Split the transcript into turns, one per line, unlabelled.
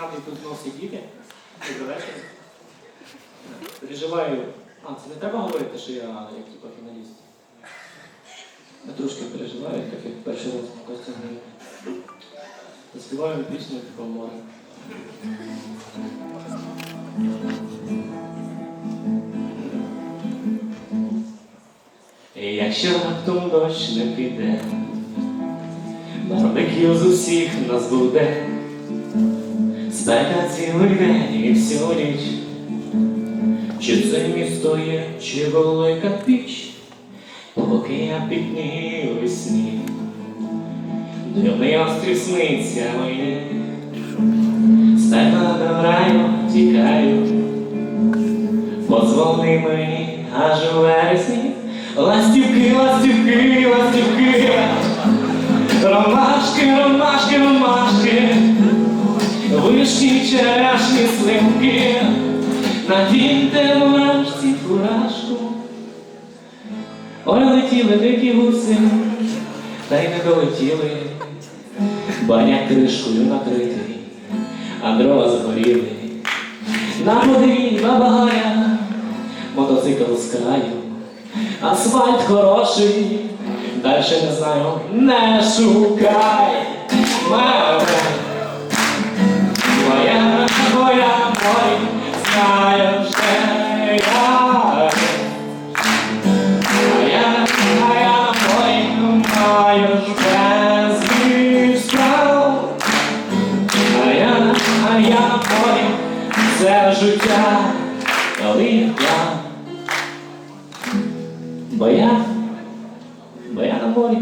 Радий тут знов сидіти. Переживаю. А, це не треба говорити, що я як типу, фіналіст. Я трошки переживаю, так як перший раз в граю. Заспіваю пісню про море. Якщо раптом дощ не піде, барбекю з усіх нас буде, цілий день і всю ніч. Чи це місто є, чи велика піч, поки я піднію весні, дивний острів сниться мені, тебе до раю тікаю, позвони мені аж у вересні, ластівки, ластівки, ластівки, черешні, сливки. Надіньте мурашці фуражку. Ой, летіли дикі гуси, та й не долетіли. Баня кришкою накритий, а дрова згоріли. На подвір'ї баба Галя, мотоцикл з краю, асфальт хороший, дальше не знаю, не шукай мене. Це життя, коли я, бо я, бо я на морі.